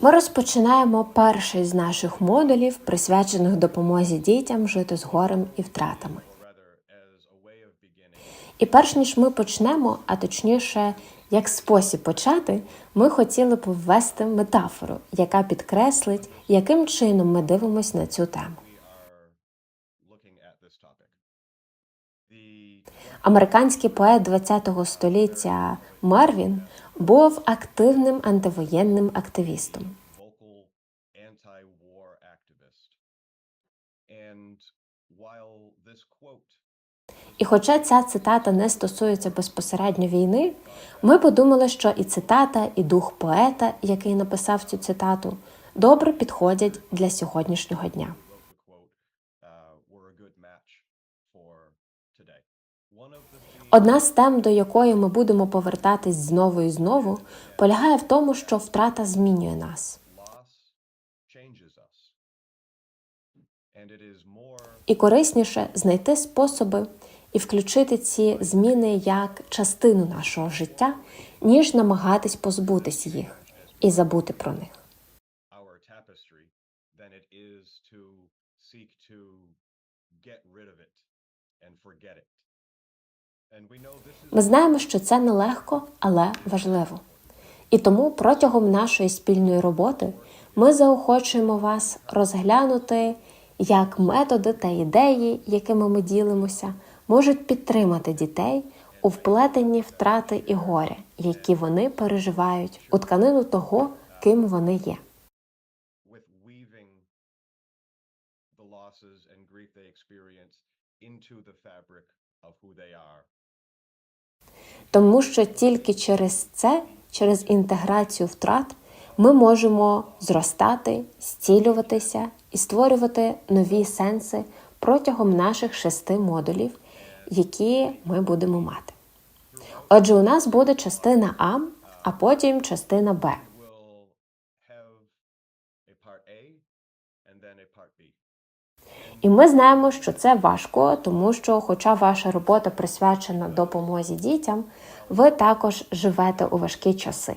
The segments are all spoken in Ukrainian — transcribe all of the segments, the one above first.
Ми розпочинаємо перший з наших модулів, присвячених допомозі дітям жити з горем і втратами. І перш ніж ми почнемо, а точніше, як спосіб почати, ми хотіли б ввести метафору, яка підкреслить, яким чином ми дивимося на цю тему. Американський поет ХХ століття Марвін був активним антивоєнним активістом. І хоча ця цитата не стосується безпосередньо війни, ми подумали, що і цитата, і дух поета, який написав цю цитату, добре підходять для сьогоднішнього дня. Одна з тем, до якої ми будемо повертатись знову і знову, полягає в тому, що втрата змінює нас. І корисніше знайти способи і включити ці зміни як частину нашого життя, ніж намагатись позбутись їх і забути про них. Ми знаємо, що це нелегко, але важливо. І тому протягом нашої спільної роботи ми заохочуємо вас розглянути, як методи та ідеї, якими ми ділимося, можуть підтримати дітей у вплетенні втрати і горя, які вони переживають у тканину того, ким вони є. into the fabric of who they are. Тому що тільки через це, через інтеграцію втрат, ми можемо зростати, зцілюватися і створювати нові сенси протягом наших шести модулів, які ми будемо мати. Отже, у нас буде частина А, а потім частина Б. І ми знаємо, що це важко, тому що, хоча ваша робота присвячена допомозі дітям, ви також живете у важкі часи.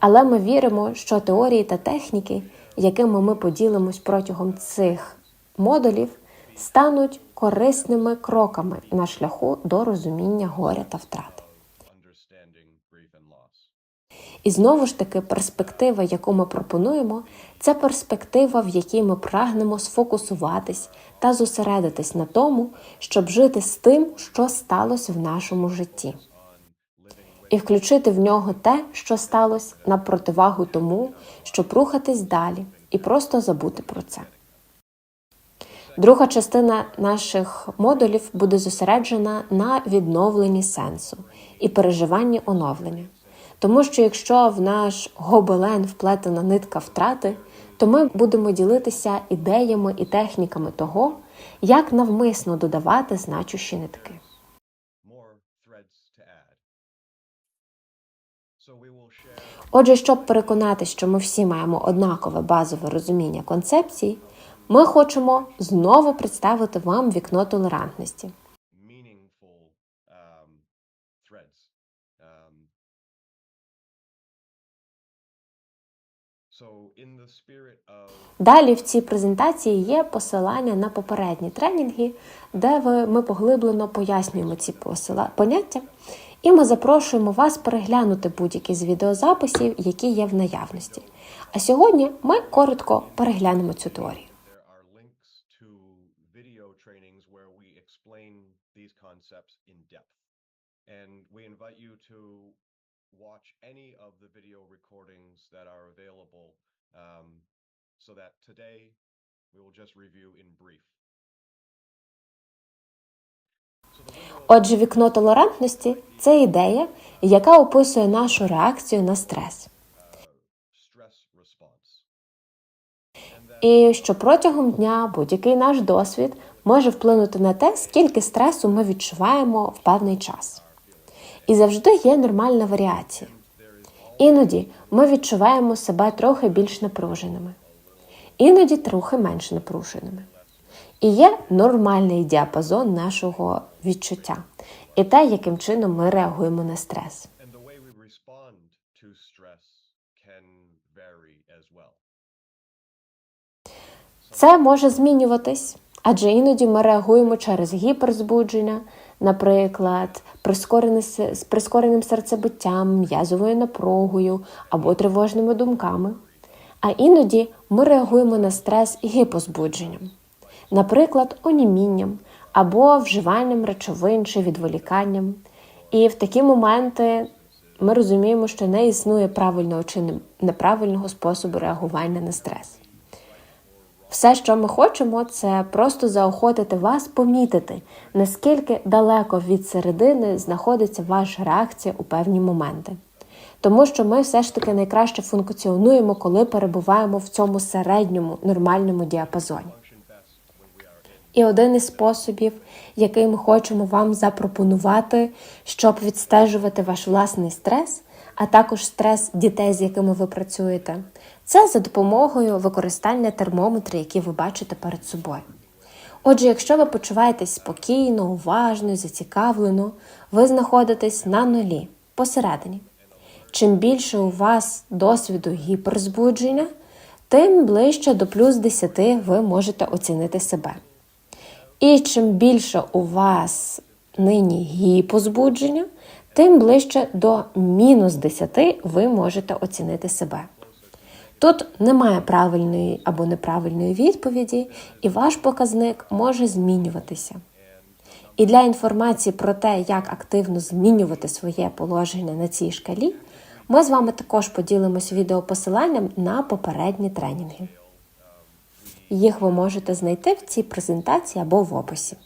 Але ми віримо, що теорії та техніки, якими ми поділимось протягом цих модулів, стануть корисними кроками на шляху до розуміння горя та втрати. І знову ж таки, перспектива, яку ми пропонуємо, це перспектива, в якій ми прагнемо сфокусуватись та зосередитись на тому, щоб жити з тим, що сталося в нашому житті, і включити в нього те, що сталося, на противагу тому, щоб рухатись далі і просто забути про це. Друга частина наших модулів буде зосереджена на відновленні сенсу і переживанні оновлення. Тому що якщо в наш гобелен вплетена нитка втрати, то ми будемо ділитися ідеями і техніками того, як навмисно додавати значущі нитки. Отже, щоб переконати, що ми всі маємо однакове базове розуміння концепцій, ми хочемо знову представити вам вікно толерантності. Далі в цій презентації є посилання на попередні тренінги, де ви, ми поглиблено пояснюємо ці посила, поняття, і ми запрошуємо вас переглянути будь-які з відеозаписів, які є в наявності. А сьогодні ми коротко переглянемо цю теорію. And we invite you to watch any of the video recordings that are available um, so that today we will just review in brief. Отже, вікно толерантності це ідея, яка описує нашу реакцію на стрес. stress. І що протягом дня будь-який наш досвід може вплинути на те, скільки стресу ми відчуваємо в певний час. І завжди є нормальна варіація. Іноді ми відчуваємо себе трохи більш напруженими, іноді трохи менш напруженими. І є нормальний діапазон нашого відчуття. і те, яким чином ми реагуємо на стрес. Це може змінюватись, адже іноді ми реагуємо через гіперзбудження, наприклад, з прискореним серцебиттям, м'язовою напругою або тривожними думками. А іноді ми реагуємо на стрес гіпозбудженням, наприклад, онімінням або вживанням речовин чи відволіканням. І в такі моменти ми розуміємо, що не існує правильного чи неправильного способу реагування на стрес. Все, що ми хочемо, це просто заохотити вас помітити, наскільки далеко від середини знаходиться ваша реакція у певні моменти. Тому що ми все ж таки найкраще функціонуємо, коли перебуваємо в цьому середньому нормальному діапазоні. І один із способів, який ми хочемо вам запропонувати, щоб відстежувати ваш власний стрес, а також стрес дітей, з якими ви працюєте, це за допомогою використання термометрів, які ви бачите перед собою. Отже, якщо ви почуваєтесь спокійно, уважно, зацікавлено, ви знаходитесь на нулі посередині. Чим більше у вас досвіду гіперзбудження, тим ближче до плюс 10 ви можете оцінити себе. І чим більше у вас нині гіпозбудження, тим ближче до мінус 10 ви можете оцінити себе. Тут немає правильної або неправильної відповіді, і ваш показник може змінюватися. І для інформації про те, як активно змінювати своє положення на цій шкалі, ми з вами також поділимось відеопосиланням на попередні тренінги. Їх ви можете знайти в цій презентації або в описі.